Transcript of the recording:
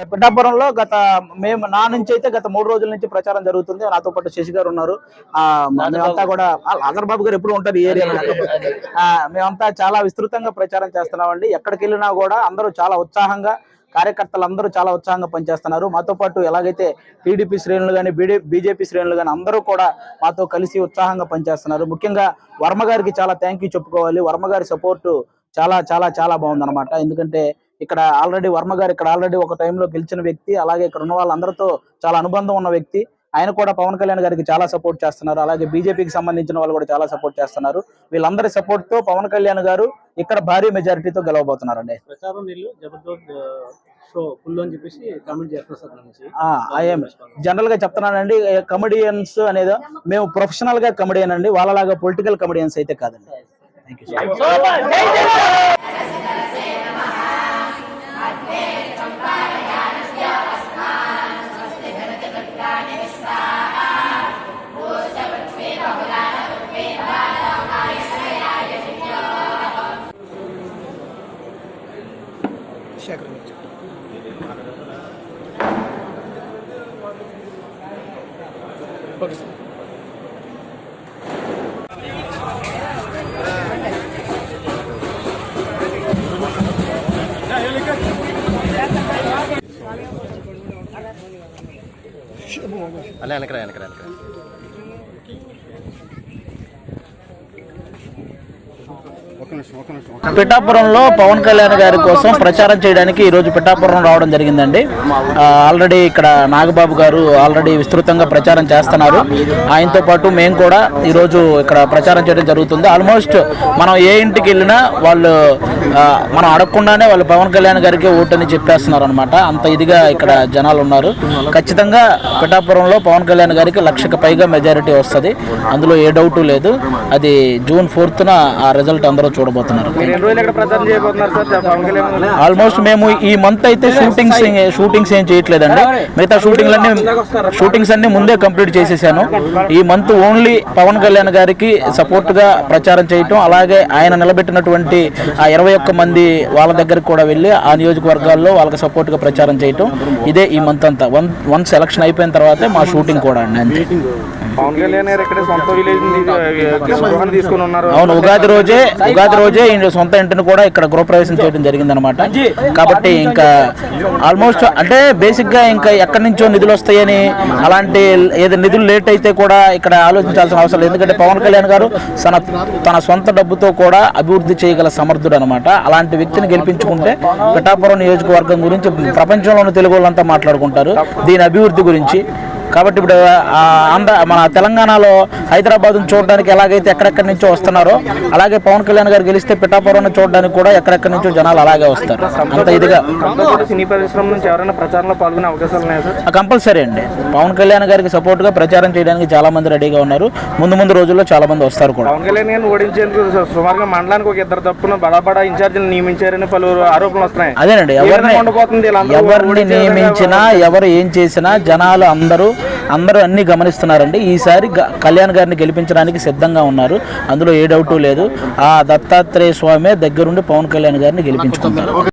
పిఠాపురంలో గత మేము నా నుంచి అయితే గత మూడు రోజుల నుంచి ప్రచారం జరుగుతుంది. నాతో పాటు శశి గారు ఉన్నారు. ఆ మేమంతా కూడా అగర్ బాబు గారు ఎప్పుడు ఉంటారు ఈ ఏరియాలో. ఆ, మేమంతా చాలా విస్తృతంగా ప్రచారం చేస్తున్నామండి. ఎక్కడికి వెళ్ళినా కూడా అందరూ చాలా ఉత్సాహంగా కార్యకర్తలు అందరూ చాలా ఉత్సాహంగా పనిచేస్తున్నారు. మాతో పాటు ఎలాగైతే టీడీపీ శ్రేణులు కానీ బీడీ బీజేపీ శ్రేణులు కానీ అందరూ కూడా మాతో కలిసి ఉత్సాహంగా పనిచేస్తున్నారు. ముఖ్యంగా వర్మ గారికి చాలా థ్యాంక్ యూ చెప్పుకోవాలి. వర్మ గారి సపోర్టు చాలా చాలా చాలా బాగుందన్నమాట. ఎందుకంటే ఇక్కడ ఆల్రెడీ వర్మ గారు ఇక్కడ ఆల్రెడీ ఒక టైంలో గెలిచిన వ్యక్తి అలాగే ఇక్కడ ఉన్న వాళ్ళందరితో చాలా అనుబంధం ఉన్న వ్యక్తి. ఆయన కూడా పవన్ కళ్యాణ్ గారికి చాలా సపోర్ట్ చేస్తున్నారు. అలాగే బీజేపీకి సంబంధించిన వాళ్ళు కూడా చాలా సపోర్ట్ చేస్తున్నారు. వీళ్ళందరి సపోర్ట్తో పవన్ కళ్యాణ్ గారు ఇక్కడ భారీ మెజారిటీతో గెలవబోతున్నారండి. జనరల్గా చెప్తున్నానండి కమెడియన్స్ అనేది మేము ప్రొఫెషనల్గా కమెడియన్ అండి. వాళ్ళలాగా పొలిటికల్ కమెడియన్స్ అయితే కాదండి. థ్యాంక్ యూ ആക്രമിച്ചു അല്ല എനക്കറ എനക്കറ എനക്കറ పిఠాపురంలో పవన్ కళ్యాణ్ గారి కోసం ప్రచారం చేయడానికి ఈ రోజు పిఠాపురం రావడం జరిగిందండి. ఆల్రెడీ ఇక్కడ నాగబాబు గారు ఆల్రెడీ విస్తృతంగా ప్రచారం చేస్తున్నారు. ఆయనతో పాటు మేము కూడా ఈ రోజు ఇక్కడ ప్రచారం చేయడం జరుగుతుంది. ఆల్మోస్ట్ మనం ఏ ఇంటికి వెళ్ళినా వాళ్ళు మనం అడగకుండానే వాళ్ళు పవన్ కళ్యాణ్ గారికి ఓటని చెప్పేస్తున్నారు అనమాట అంత ఇదిగా ఇక్కడ జనాలు ఉన్నారు. ఖచ్చితంగా పిఠాపురంలో పవన్ కళ్యాణ్ గారికి లక్షకు పైగా మెజారిటీ వస్తుంది. అందులో ఏ డౌట్ లేదు. అది జూన్ ఫోర్త్న ఆ రిజల్ట్ అందరూ చూడబోతున్నారు. ఆల్మోస్ట్ మేము ఈ మంత్ అయితే షూటింగ్స్ షూటింగ్స్ ఏం చేయట్లేదండి. మిగతా షూటింగ్లు అన్ని షూటింగ్స్ అన్ని ముందే కంప్లీట్ చేసేసాను. ఈ మంత్ ఓన్లీ పవన్ కళ్యాణ్ గారికి సపోర్ట్గా ప్రచారం చేయటం అలాగే ఆయన నిలబెట్టినటువంటి ఆ ఇరవై ఒక్క మంది వాళ్ళ దగ్గరికి కూడా వెళ్ళి ఆ నియోజకవర్గాల్లో వాళ్ళకి సపోర్ట్గా ప్రచారం చేయటం. ఇదే ఈ మంత్ అంతా. వన్ వన్ సెలక్షన్ అయిపోయిన తర్వాతే మా షూటింగ్ కూడా అండి అంతే. అవును ఉగాది రోజే ఉగాది రోజే ఈయన సొంత ఇంటిని కూడా ఇక్కడ గృహప్రవేశం చేయడం జరిగిందనమాట కాబట్టి ఇంకా ఆల్మోస్ట్ అంటే బేసిక్గా ఇంకా ఎక్కడి నుంచో నిధులు వస్తాయని అలాంటి ఏదో నిధులు లేట్ అయితే కూడా ఇక్కడ ఆలోచించాల్సిన అవసరం లేదు. ఎందుకంటే పవన్ కళ్యాణ్ గారు తన తన సొంత డబ్బుతో కూడా అభివృద్ధి చేయగల సమర్థుడు అనమాట అలాంటి వ్యక్తిని గెలిపించుకుంటే పిఠాపురం నియోజకవర్గం గురించి ప్రపంచంలోని తెలుగు వాళ్ళంతా మాట్లాడుకుంటారు. దీని అభివృద్ధి గురించి కాబట్టి ఇప్పుడు ఆంధ్ర మన తెలంగాణలో హైదరాబాద్ చూడడానికి ఎలాగైతే ఎక్కడెక్కడి నుంచో వస్తున్నారో అలాగే పవన్ కళ్యాణ్ గారు గెలిస్తే పిఠాపురం చూడడానికి కూడా ఎక్కడెక్కడి నుంచో జనాలు అలాగే వస్తారు. అంత ఇదిగా. సినీ పరిశ్రమ నుంచి ఎవరైనా ప్రచారంలో పాల్గొనే అవకాశాలు ఉన్నాయా సార్? కంపల్సరీ అండి. పవన్ కళ్యాణ్ గారికి సపోర్ట్గా ప్రచారం చేయడానికి చాలా మంది రెడీగా ఉన్నారు. ముందు ముందు రోజుల్లో చాలా మంది వస్తారు కూడా. పవన్ కళ్యాణ్ గారిని ఓడించేందుకు సుమారుగా మండలానికి ఒక ఇద్దరు తప్పున బడా ఇన్ఛార్జీలు నియమించారని పలువురు ఆరోపణలు వస్తున్నాయి. అదేనండి ఎవరిని ఎవరిని నియమించినా ఎవరు ఏం చేసినా జనాలు అందరూ అందరూ అన్ని గమనిస్తున్నారండి. ఈసారి కళ్యాణ్ గారిని గెలిపించడానికి సిద్ధంగా ఉన్నారు. అందులో ఏ డౌటు లేదు. ఆ దత్తాత్రేయ స్వామి దగ్గరుండి పవన్ కళ్యాణ్ గారిని గెలిపించుకుంటారు.